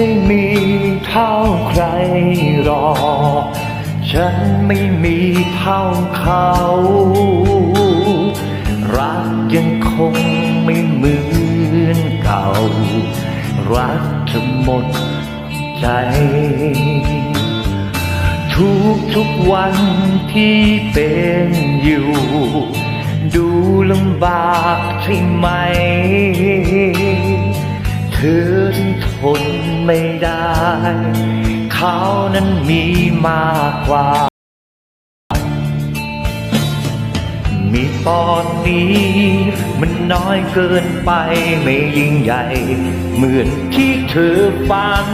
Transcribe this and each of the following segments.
ไม่มีเท่าใครหรอก ฉันไม่มีเท่าเขา รักยังคงไม่เหมือนเก่า รักเธอหมดใจ ทุกทุกวันที่เป็นอยู่ ดูลำบากใช่ไหม เธอ ไม่ได้ เขานั้นมีมากกว่า มีตอนนี้ มันน้อยเกินไปไม่ยิ่งใหญ่ เหมือนที่เธอฝัน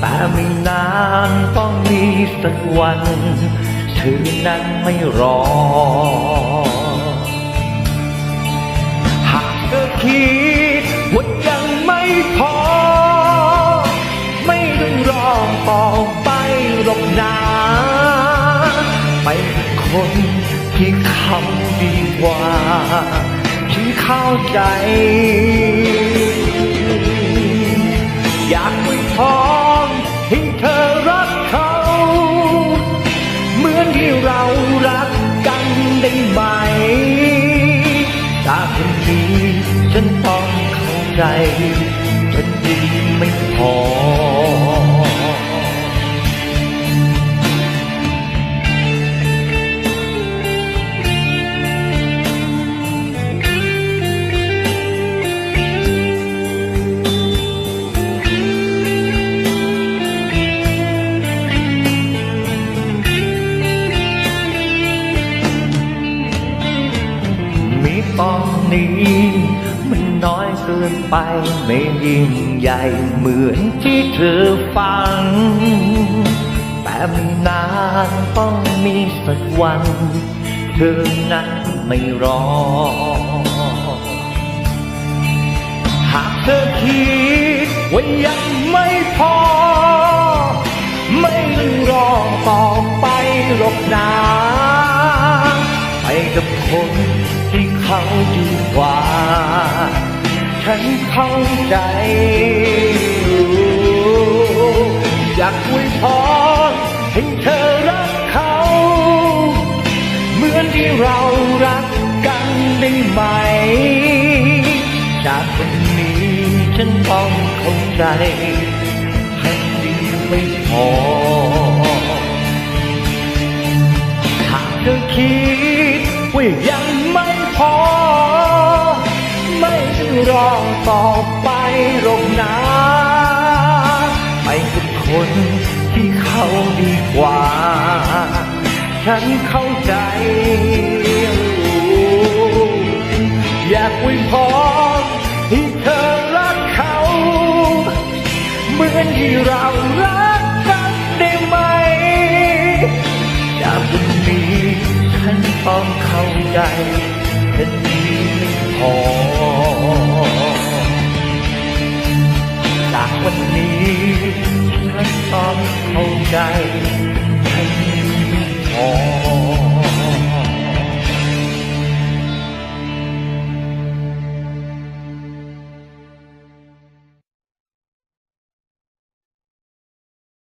แต่ไม่นานต้องมีสักวัน เธอนั้นไม่รอ หรอกนะไปกับคนที่เขาดีกว่าที่เข้าใจ อยากไปพรให้เธอรักเขา เหมือนที่เรารักกันได้ไหมจากคนนี้ฉันต้องเข้าใจฉันดีไม่พอ นี้ มันน้อยเกินไปไม่ยิ่งใหญ่เหมือนที่เธอฟังแต่ไม่นานต้องมีสักวัน เธอนั้นไม่รอ หากเธอคิดว่ายังไม่พอ ไม่ต้องรอต่อไปหรอกนะไปกับคน ที่เขาดีกว่า ฉันเข้าใจอยากอวยพรให้เธอรักเขา เหมือนที่เรารักกันได้ไหม จากวันนี้ฉันต้องเข้าใจแค่ดีไม่พอหากเธอคิดว่ายัง ต้องต่อไปหรอกนะไปกับคนที่เขาดีกว่า ฉันเข้าใจ อยากวยพรให้เธอรักเขา เหมือนที่เรารักกันได้ไหมจากวันนี้ฉันต้องเข้าใจ เข้าใจแค่นี้พอ